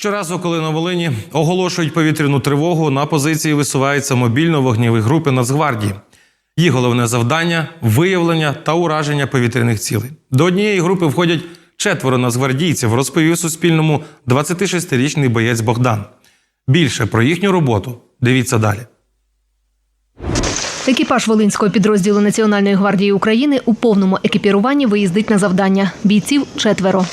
Щоразу, коли на Волині оголошують повітряну тривогу, на позиції висуваються мобільно-вогневі групи Нацгвардії. Їх головне завдання виявлення та ураження повітряних цілей. До однієї групи входять четверо нацгвардійців, розповів Суспільному 26-річний боєць Богдан. Більше про їхню роботу дивіться далі. Екіпаж Волинського підрозділу Національної гвардії України у повному екіпіруванні виїздить на завдання. Бійців четверо.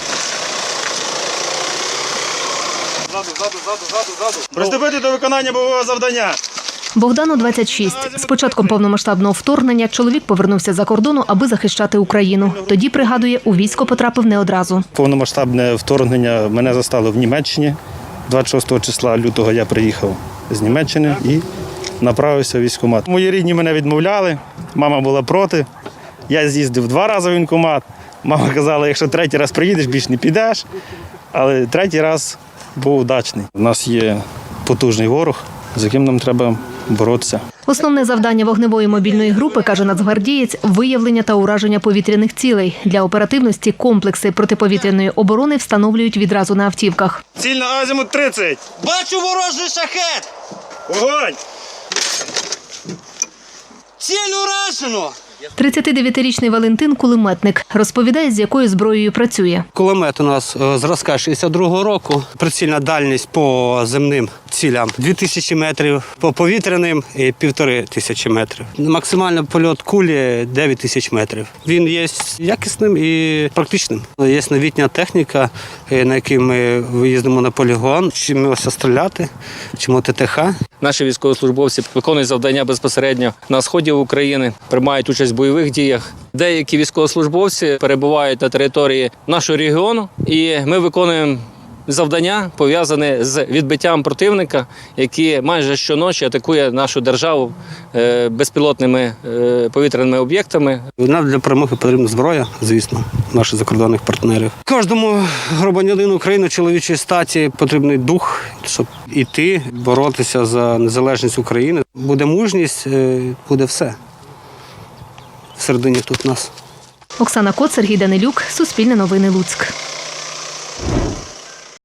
Приступити до виконання бойового завдання. Богдану 26. З початком повномасштабного вторгнення чоловік повернувся за кордону, аби захищати Україну. Тоді пригадує, у військо потрапив не одразу. Повномасштабне вторгнення мене застало в Німеччині. 26 числа лютого я приїхав з Німеччини і направився в військкомат. Мої рідні мене відмовляли, мама була проти. Я з'їздив два рази в військкомат. Мама казала, якщо третій раз приїдеш, більш не підеш. Але третій раз був удачний. У нас є потужний ворог, з яким нам треба боротися. Основне завдання вогневої мобільної групи, каже нацгвардієць, виявлення та ураження повітряних цілей. Для оперативності комплекси протиповітряної оборони встановлюють відразу на автівках. Ціль на азимут 30. Бачу ворожий шахет! Вогонь! Ціль уражено! 39-річний Валентин кулеметник розповідає, з якою зброєю працює. Кулемет у нас е, зразка 62-го року. Прицільна дальність по земним цілям 2000 метрів, по повітряним і півтори тисячі метрів. Максимальний польот кулі 9 тисяч метрів. Він є якісним і практичним. Є новітня техніка, е, на якій ми виїздимо на полігон, вчимося стріляти, вчимо ТТХ. Наші військовослужбовці виконують завдання безпосередньо на сході України, приймають участь в бойових діях. Деякі військовослужбовці перебувають на території нашого регіону, і ми виконуємо завдання пов'язане з відбиттям противника, який майже щоночі атакує нашу державу е, безпілотними е, повітряними об'єктами. Нам для перемоги потрібна зброя, звісно, наших закордонних партнерів. Кожному громадянину України чоловічої статі потрібний дух, щоб іти, боротися за незалежність України. Буде мужність, е, буде все. Всередині тут нас. Оксана Кот, Сергій Данилюк, Суспільне новини Луцьк.